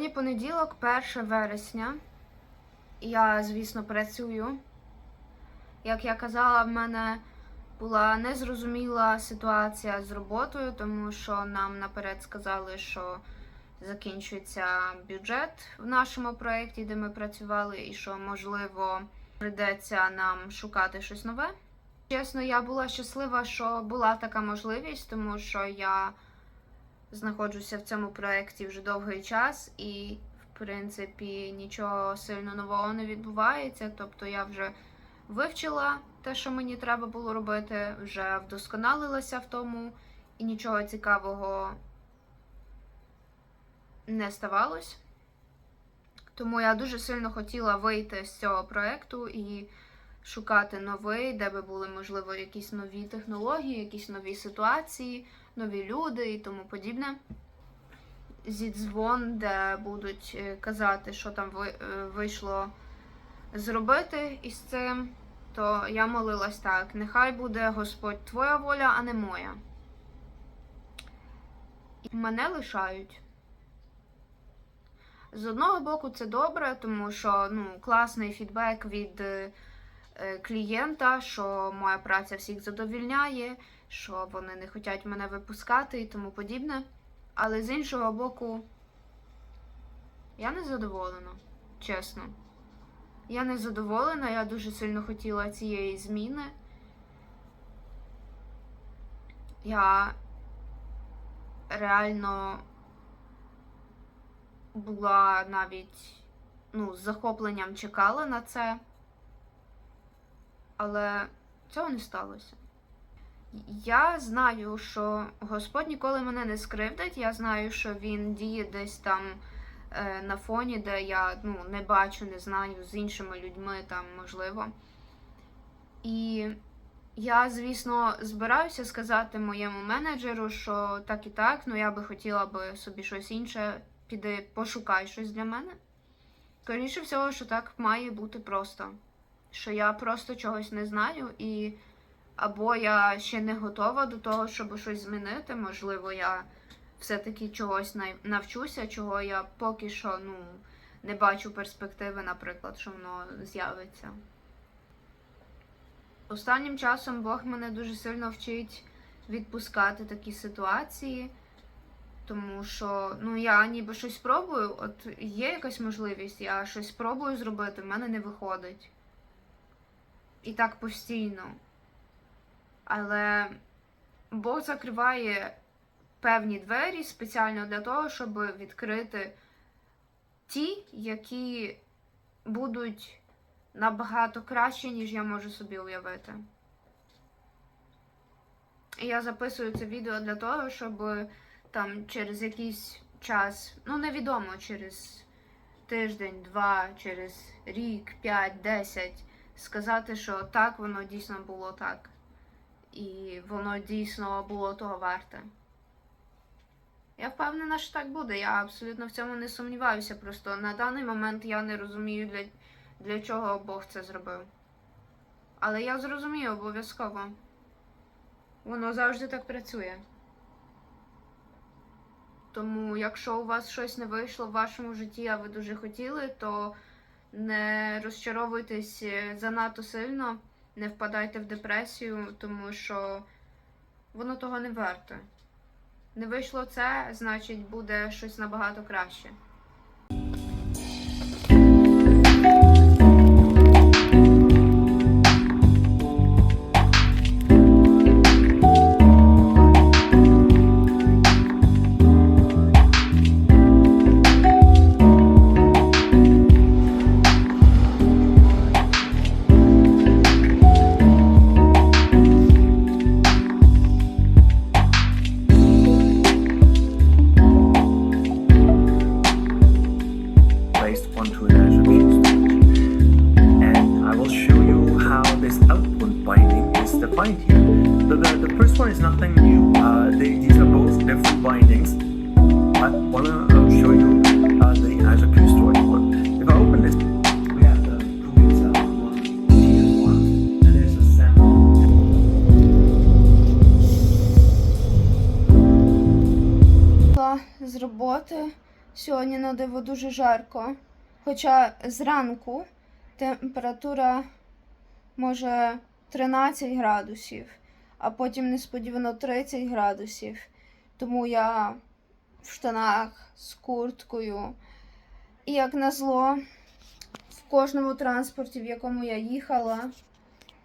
Сьогодні понеділок, 1 вересня. Я, звісно, працюю. Як я казала, в мене була незрозуміла ситуація з роботою, тому що нам наперед сказали, що закінчується бюджет в нашому проєкті, де ми працювали, і що, можливо, прийдеться нам шукати щось нове. Чесно, я була щаслива, що була така можливість, тому що я знаходжуся в цьому проєкті вже довгий час, і, в принципі, нічого сильно нового не відбувається. Тобто я вже вивчила те, що мені треба було робити, вже вдосконалилася в тому, і нічого цікавого не ставалось. Тому я дуже сильно хотіла вийти з цього проєкту і шукати новий, де би були, можливо, якісь нові технології, якісь нові ситуації, нові люди і тому подібне. Зі дзвон, де будуть е, казати, що там е, вийшло зробити із цим, то я молилась так: нехай буде Господь твоя воля, а не моя. І мене лишають. З одного боку, це добре, тому що ну, класний фідбек від е, клієнта, що моя праця всіх задовільняє, що вони не хочуть мене випускати і тому подібне. Але з іншого боку, я не задоволена, чесно. Я не задоволена, я дуже сильно хотіла цієї зміни. Я реально була навіть ну, з захопленням чекала на це, але цього не сталося. Я знаю, що Господь ніколи мене не скривдить. Я знаю, що він діє десь там е, на фоні, де я ну, не бачу, не знаю з іншими людьми там можливо. І я, звісно, збираюся сказати моєму менеджеру, що так і так, ну я би хотіла би собі щось інше, піди пошукай щось для мене. Скоріше всього, що так має бути просто. Що я просто чогось не знаю, і або я ще не готова до того, щоб щось змінити. Можливо, я все-таки чогось навчуся, чого я поки що ну, не бачу перспективи, наприклад, що воно з'явиться. Останнім часом Бог мене дуже сильно вчить відпускати такі ситуації, тому що ну, я ніби щось пробую, от є якась можливість, я щось спробую зробити, в мене не виходить. І так постійно. Але Бог закриває певні двері спеціально для того, щоб відкрити ті, які будуть набагато краще, ніж я можу собі уявити. І я записую це відео для того, щоб там через якийсь час, ну невідомо, через тиждень, два, через рік, п'ять, десять, сказати, що так, воно дійсно було так. І воно дійсно було того варте. Я впевнена, що так буде. Я абсолютно в цьому не сумніваюся. Просто на даний момент я не розумію, для, для чого Бог це зробив. Але я зрозумію обов'язково. Воно завжди так працює. Тому, якщо у вас щось не вийшло в вашому житті, а ви дуже хотіли, то не розчаровуйтесь е, занадто сильно, не впадайте в депресію, тому що воно того не варте. Не вийшло це, значить буде щось набагато краще. Дуже жарко. Хоча зранку температура може 13 градусів, а потім несподівано 30 градусів. Тому я в штанах з курткою. І як назло, в кожному транспорті, в якому я їхала,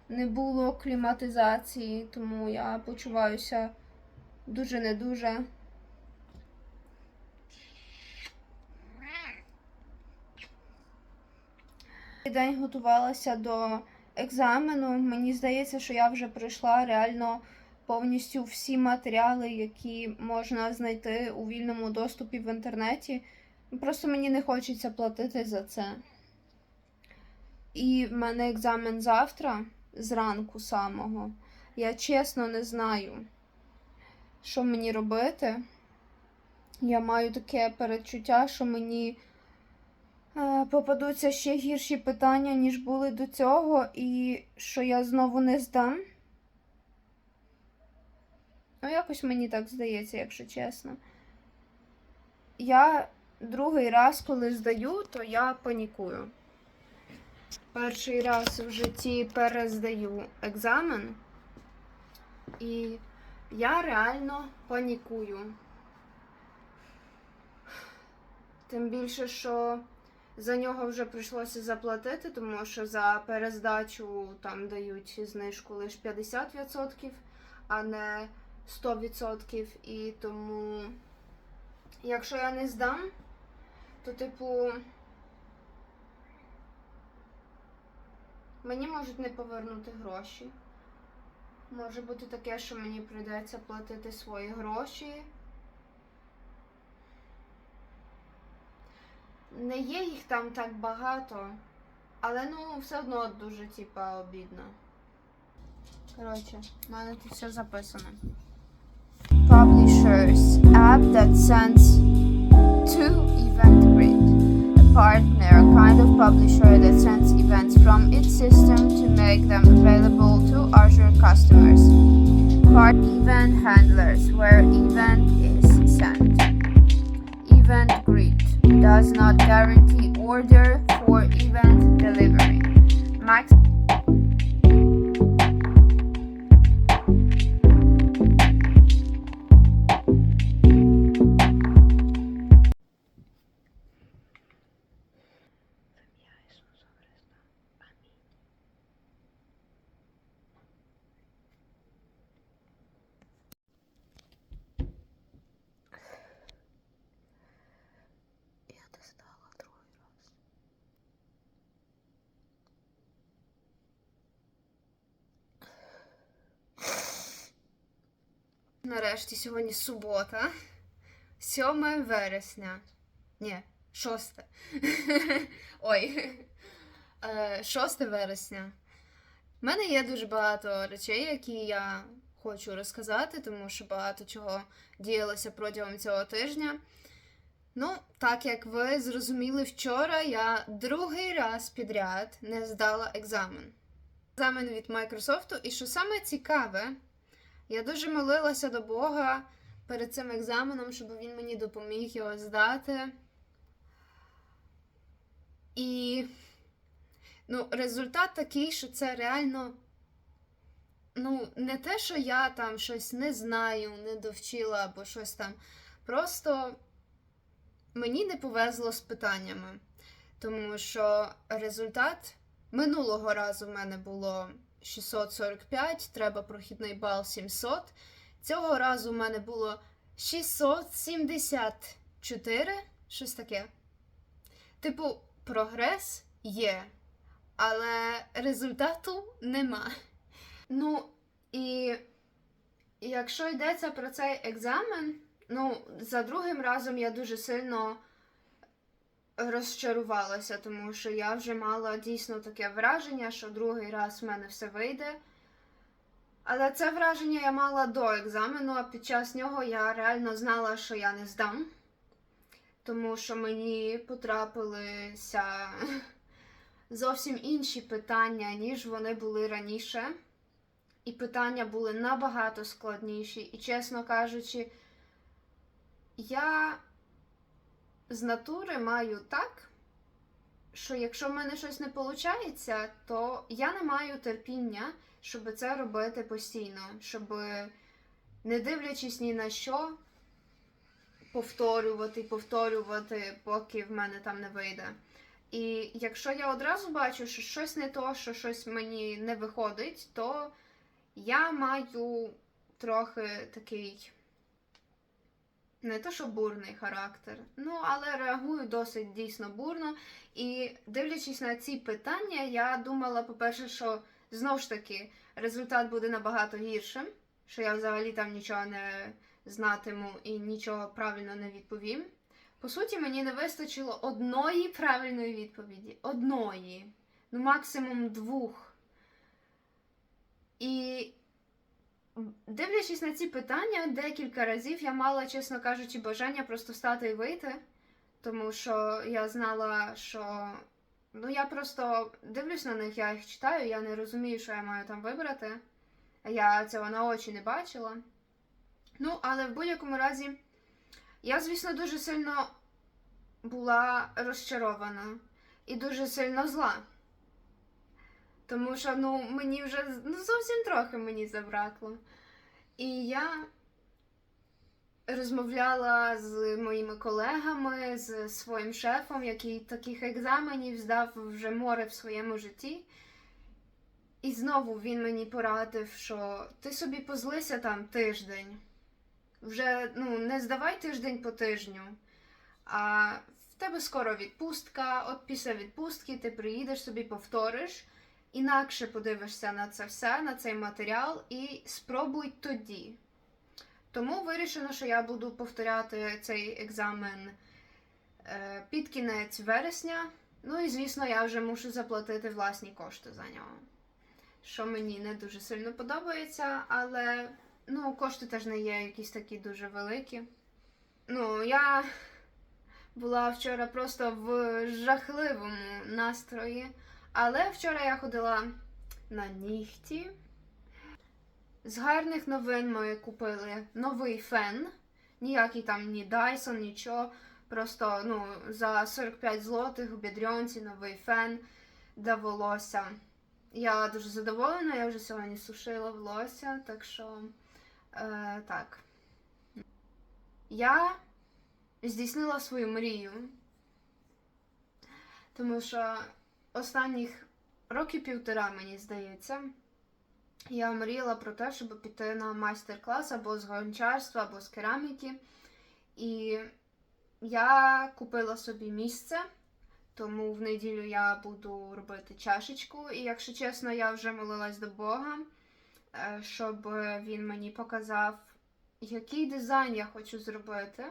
не було кліматизації, тому я почуваюся дуже не дуже. День готувалася до екзамену. Мені здається, що я вже пройшла реально повністю всі матеріали, які можна знайти у вільному доступі в інтернеті. Просто мені не хочеться платити за це. І в мене екзамен завтра, зранку самого. Я чесно не знаю, що мені робити. Я маю таке передчуття, що мені попадуться ще гірші питання, ніж були до цього, і що я знову не здам. Ну, якось мені так здається, якщо чесно. Я другий раз, коли здаю, то я панікую. Перший раз в житті перездаю екзамен, і я реально панікую. Тим більше, що за нього вже прийшлося заплатити, тому що за перездачу там дають знижку лише 50%, а не 100%. І тому, якщо я не здам, то, типу, мені можуть не повернути гроші. Може бути таке, що мені прийдеться платити свої гроші. Не є їх там так багато, але ну все одно дуже типа обідно. Коротше, в мене тут все записано. Publishers app that sends to EventGrid, a partner a kind of publisher that sends events from its system to make them available to Azure customers. Part event handlers where event is sent. Event Grid does not guarantee order for event delivery. Max Нарешті сьогодні субота, 7 вересня. Ні, 6. Ой. Е, 6 вересня. У мене є дуже багато речей, які я хочу розказати, тому що багато чого діялося протягом цього тижня. Ну, так як ви зрозуміли вчора, я другий раз підряд не здала екзамен. Екзамен від Microsoft, і що саме цікаве, я дуже молилася до Бога перед цим екзаменом, щоб він мені допоміг його здати. І ну, результат такий, що це реально. Ну, не те, що я там щось не знаю, не довчила або щось там. Просто мені не повезло з питаннями, тому що результат минулого разу в мене було 645, треба прохідний бал 700. Цього разу в мене було 674, щось таке. Типу, прогрес є, але результату нема. Ну, і якщо йдеться про цей екзамен, ну, за другим разом я дуже сильно розчарувалася, тому що я вже мала дійсно таке враження, що другий раз в мене все вийде. Але це враження я мала до екзамену, а під час нього я реально знала, що я не здам, тому що мені потрапилися зовсім інші питання, ніж вони були раніше. І питання були набагато складніші. І, чесно кажучи, я з натури маю так, що якщо в мене щось не виходить, то я не маю терпіння, щоб це робити постійно, щоб не дивлячись ні на що, повторювати, повторювати, поки в мене там не вийде. І якщо я одразу бачу, що щось не то, що щось мені не виходить, то я маю трохи такий не то, що бурний характер, ну але реагую досить дійсно бурно. І дивлячись на ці питання, я думала, по-перше, що знову ж таки результат буде набагато гіршим, що я взагалі там нічого не знатиму і нічого правильно не відповім. По суті, мені не вистачило одної правильної відповіді. Одної. Ну, максимум двох. І дивлячись на ці питання, декілька разів я мала, чесно кажучи, бажання просто встати і вийти. Тому що я знала, що. Ну, я просто дивлюсь на них, я їх читаю, я не розумію, що я маю там вибрати. Я цього на очі не бачила. Ну, але в будь-якому разі, я, звісно, дуже сильно була розчарована і дуже сильно зла. Тому що ну, мені вже ну, зовсім трохи мені забракло. І я розмовляла з моїми колегами, з своїм шефом, який таких екзаменів здав вже море в своєму житті. І знову він мені порадив, що ти собі позлися там тиждень. Вже ну, не здавай тиждень по тижню. А в тебе скоро відпустка. От після відпустки ти приїдеш собі, повториш, інакше подивишся на це все, на цей матеріал і спробуй тоді. Тому вирішено, що я буду повторяти цей екзамен е, під кінець вересня. Ну і звісно, я вже мушу заплатити власні кошти за нього. Що мені не дуже сильно подобається, але ну, кошти теж не є якісь такі дуже великі. Ну, я була вчора просто в жахливому настрої. Але вчора я ходила на нігті. З гарних новин ми купили новий фен. Ніякий там ні Dyson, нічого. Просто ну, за 45 злотих у бідрьонці новий фен для волосся. Я дуже задоволена, я вже сьогодні сушила волосся, так що е, так. Я здійснила свою мрію. Тому що останніх років півтора, мені здається, я мріяла про те, щоб піти на майстер-клас або з гончарства, або з кераміки. І я купила собі місце, тому в неділю я буду робити чашечку. І якщо чесно, я вже молилась до Бога, е, щоб він мені показав, який дизайн я хочу зробити.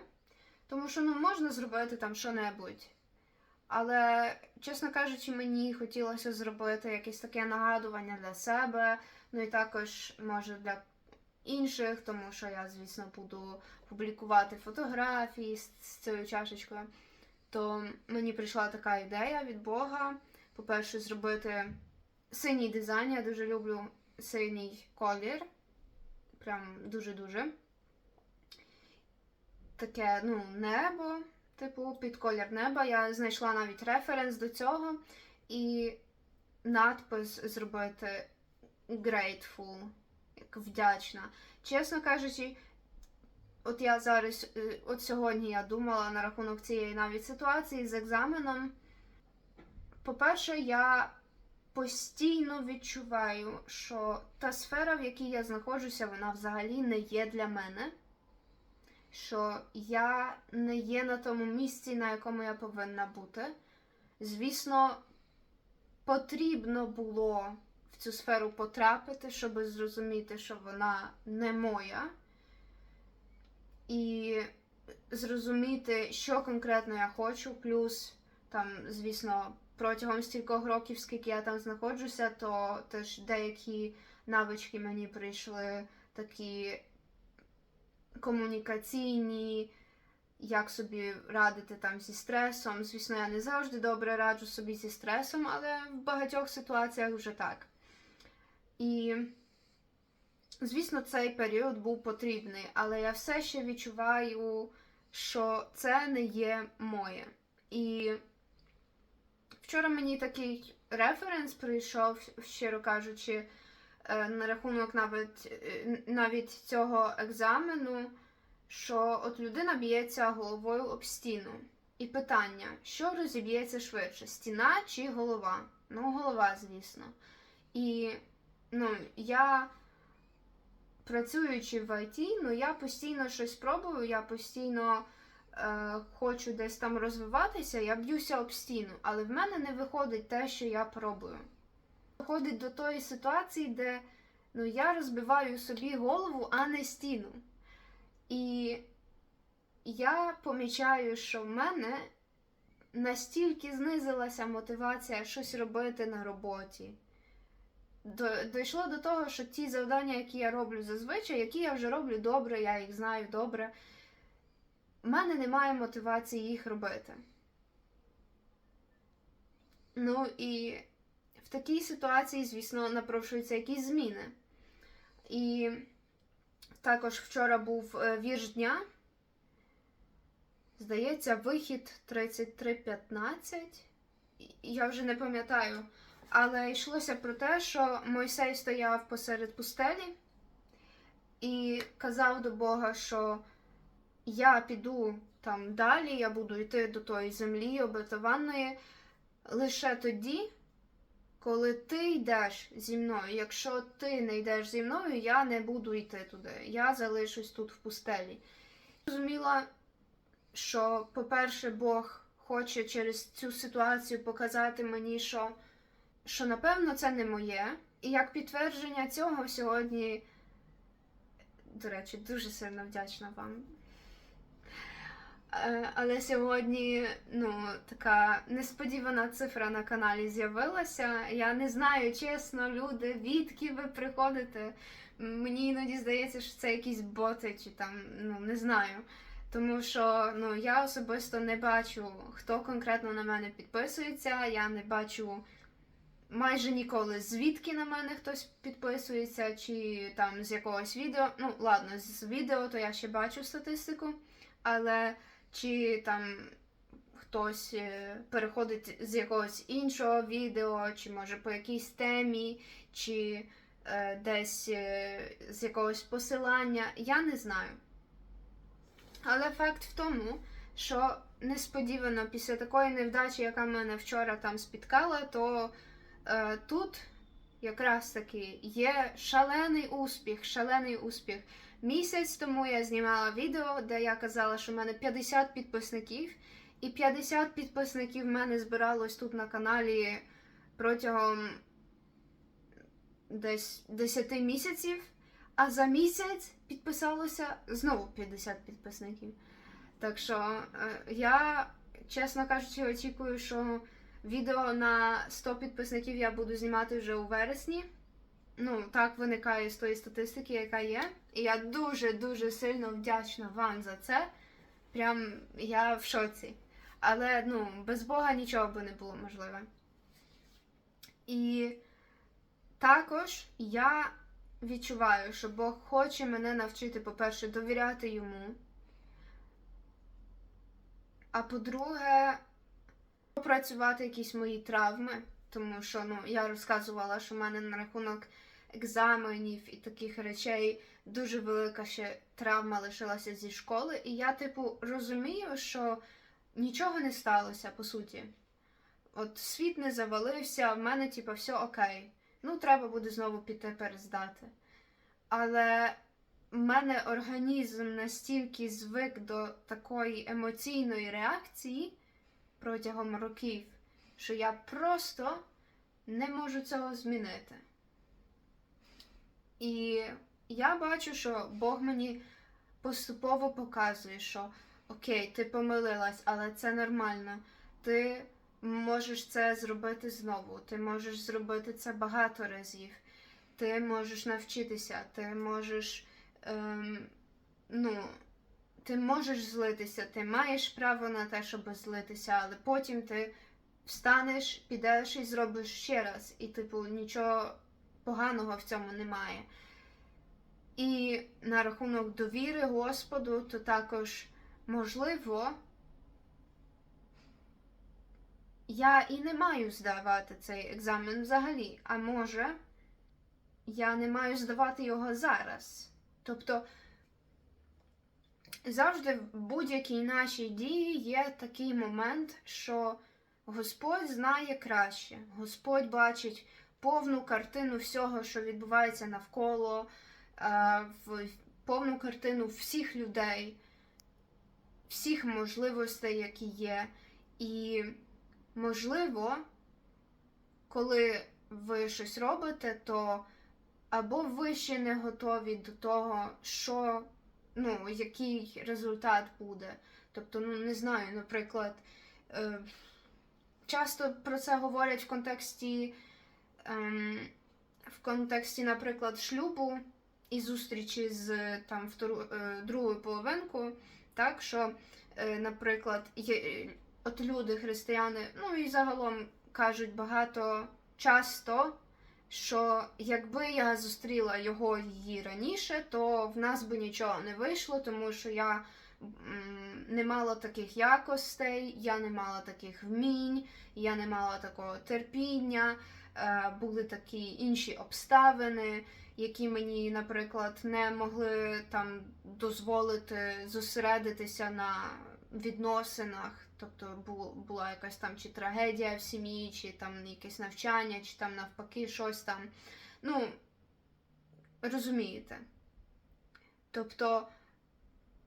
Тому що ну, можна зробити там що-небудь. Але, чесно кажучи, мені хотілося зробити якесь таке нагадування для себе, ну і також, може, для інших, тому що я, звісно, буду публікувати фотографії з, цією чашечкою. То мені прийшла така ідея від Бога. По-перше, зробити синій дизайн. Я дуже люблю синій колір. Прям дуже-дуже. Таке, ну, небо типу, під колір неба. Я знайшла навіть референс до цього і надпис зробити grateful, як вдячна. Чесно кажучи, от я зараз, е, от сьогодні я думала на рахунок цієї навіть ситуації з екзаменом. По-перше, я постійно відчуваю, що та сфера, в якій я знаходжуся, вона взагалі не є для мене що я не є на тому місці, на якому я повинна бути. Звісно, потрібно було в цю сферу потрапити, щоб зрозуміти, що вона не моя. І зрозуміти, що конкретно я хочу, плюс там, звісно, протягом стількох років, скільки я там знаходжуся, то теж деякі навички мені прийшли такі комунікаційні, як собі радити там зі стресом. Звісно, я не завжди добре раджу собі зі стресом, але в багатьох ситуаціях вже так. І, звісно, цей період був потрібний, але я все ще відчуваю, що це не є моє. І вчора мені такий референс прийшов, щиро кажучи, на рахунок навіть, е, навіть цього екзамену, що от людина б'ється головою об стіну. І питання, що розіб'ється швидше, стіна чи голова? Ну, голова, звісно. І ну, я, працюючи в IT, ну я постійно щось пробую, я постійно е, хочу десь там розвиватися, я б'юся об стіну, але в мене не виходить те, що я пробую. Виходить до тої ситуації, де ну, я розбиваю собі голову, а не стіну. І я помічаю, що в мене настільки знизилася мотивація щось робити на роботі. Дійшло до того, що ті завдання, які я роблю зазвичай, які я вже роблю добре, я їх знаю добре, в мене немає мотивації їх робити. Ну і такій ситуації, звісно, напрошуються якісь зміни. І також вчора був е, вірш дня. Здається, вихід 33.15. Я вже не пам'ятаю. Але йшлося про те, що Мойсей стояв посеред пустелі і казав до Бога, що я піду там далі, я буду йти до тої землі обетованої лише тоді, коли ти йдеш зі мною. Якщо ти не йдеш зі мною, я не буду йти туди. Я залишусь тут в пустелі. Зрозуміла, що, по-перше, Бог хоче через цю ситуацію показати мені, що, що напевно це не моє. І як підтвердження цього сьогодні, до речі, дуже сильно вдячна вам. Е, Але сьогодні ну, така несподівана цифра на каналі з'явилася. Я не знаю, чесно, люди, відки ви приходите. Мені іноді здається, що це якісь боти чи там, ну не знаю. Тому що ну, я особисто не бачу, хто конкретно на мене підписується. Я не бачу майже ніколи, звідки на мене хтось підписується, чи там з якогось відео. Ну, ладно, з відео то я ще бачу статистику, але чи там хтось е, переходить з якогось іншого відео, чи може по якійсь темі, чи е, десь е, з якогось посилання, я не знаю. Але факт в тому, що несподівано після такої невдачі, яка мене вчора там спіткала, то е, тут якраз таки є шалений успіх, шалений успіх. Місяць тому я знімала відео, де я казала, що в мене 50 підписників, і 50 підписників в мене збиралось тут на каналі протягом десь 10 місяців. А за місяць підписалося знову 50 підписників. Так що е, я, чесно кажучи, очікую, що відео на 100 підписників я буду знімати вже у вересні. Ну, так виникає з тої статистики, яка є. І я дуже-дуже сильно вдячна вам за це. Прям я в шоці. Але ну, без Бога нічого би не було можливе. І також я відчуваю, що Бог хоче мене навчити, по-перше, довіряти йому. А по-друге, опрацювати якісь мої травми, тому що ну, я розказувала, що в мене на рахунок екзаменів і таких речей дуже велика ще травма лишилася зі школи. І я, типу, розумію, що нічого не сталося, по суті. От світ не завалився, в мене, типу, все окей. Ну, треба буде знову піти перездати. Але в мене організм настільки звик до такої емоційної реакції протягом років, що я просто не можу цього змінити. І я бачу, що Бог мені поступово показує, що окей, ти помилилась, але це нормально. Ти можеш це зробити знову. Ти можеш зробити це багато разів. Ти можеш навчитися, ти можеш. Ем, ну, ти можеш злитися, ти маєш право на те, щоб злитися, але потім ти встанеш, підеш і зробиш ще раз. І, типу, нічого поганого в цьому немає. І на рахунок довіри Господу, то також можливо, я і не маю здавати цей екзамен взагалі, а може, я не маю здавати його зараз. Тобто завжди в будь-якій нашій дії є такий момент, що Господь знає краще. Господь бачить повну картину всього, що відбувається навколо, е, повну картину всіх людей, всіх можливостей, які є. І, можливо, коли ви щось робите, то або ви ще не готові до того, що, ну, який результат буде. Тобто, ну, не знаю, наприклад, е, часто про це говорять в контексті, ем, в контексті, наприклад, шлюбу і зустрічі з там втору, е, другою половинкою, так, що, е, наприклад, є, е, от люди, християни, ну і загалом кажуть багато часто, що якби я зустріла його її раніше, то в нас би нічого не вийшло, тому що я не мала таких якостей, я не мала таких вмінь, я не мала такого терпіння, е, були такі інші обставини, які мені, наприклад, не могли там дозволити зосередитися на відносинах. Тобто бу- була якась там чи трагедія в сім'ї, чи там якесь навчання, чи там навпаки щось там. Ну, розумієте. Тобто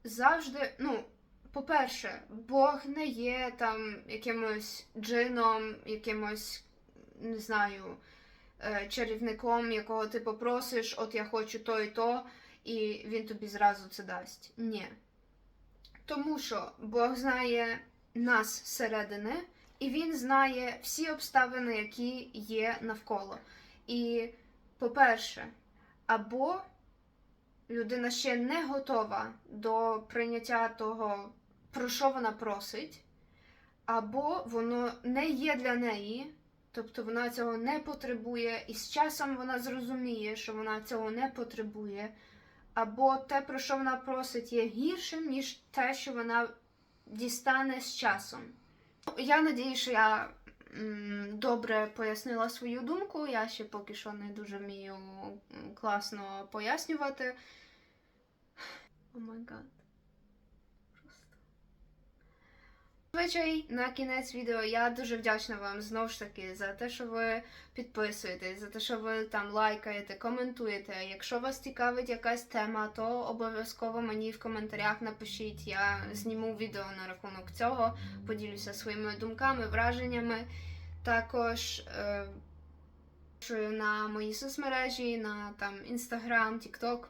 завжди, ну, по-перше, Бог не є там якимось джином, якимось, не знаю, е, чарівником, якого ти попросиш, от я хочу то і то, і він тобі зразу це дасть. Ні. Тому що Бог знає нас зсередини, і Він знає всі обставини, які є навколо. І, по-перше, або людина ще не готова до прийняття того, про що вона просить, або воно не є для неї, тобто вона цього не потребує, і з часом вона зрозуміє, що вона цього не потребує, або те, про що вона просить, є гіршим, ніж те, що вона дістане з часом. Я надію, що я добре пояснила свою думку. Я ще поки що не дуже вмію класно пояснювати. О май гад. Просто. Звичай, на кінець відео я дуже вдячна вам знову ж таки за те, що ви підписуєтесь, за те, що ви там лайкаєте, коментуєте. Якщо вас цікавить якась тема, то обов'язково мені в коментарях напишіть. Я зніму відео на рахунок цього, поділюся своїми думками, враженнями. Також е, на мої соцмережі, на там Instagram, TikTok.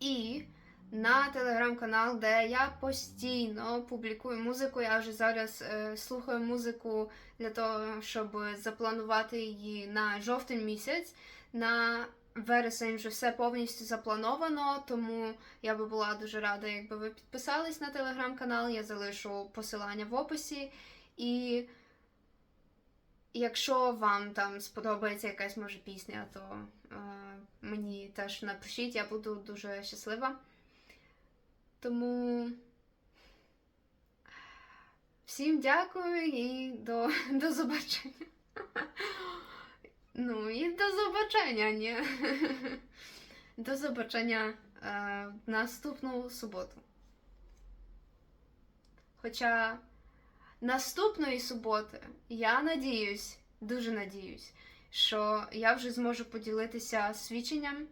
І на телеграм-канал, де я постійно публікую музику. Я вже зараз е, слухаю музику для того, щоб запланувати її на жовтень місяць. На вересень вже все повністю заплановано, тому я би була дуже рада, якби ви підписались на телеграм-канал. Я залишу посилання в описі. І якщо вам там сподобається якась може пісня, то е, мені теж напишіть, я буду дуже щаслива. Тому всім дякую і до, до побачення. Ну, і до побачення, ні. До побачення е, наступну суботу. Хоча наступної суботи я надіюсь, дуже надіюсь, що я вже зможу поділитися свідченням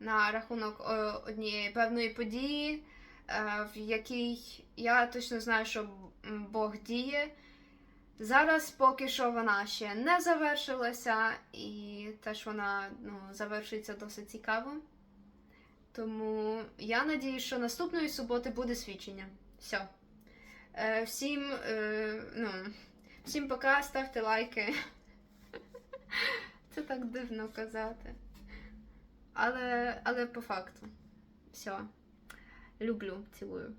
на рахунок е, однієї певної події, в якій я точно знаю, що Бог діє. Зараз поки що вона ще не завершилася, і теж вона ну, завершується досить цікаво. Тому я надіюсь, що наступної суботи буде свідчення. Все. Е, всім, е, ну, всім пока, ставте лайки. Це так дивно казати. Але, але по факту. Все. Люблю, цілую.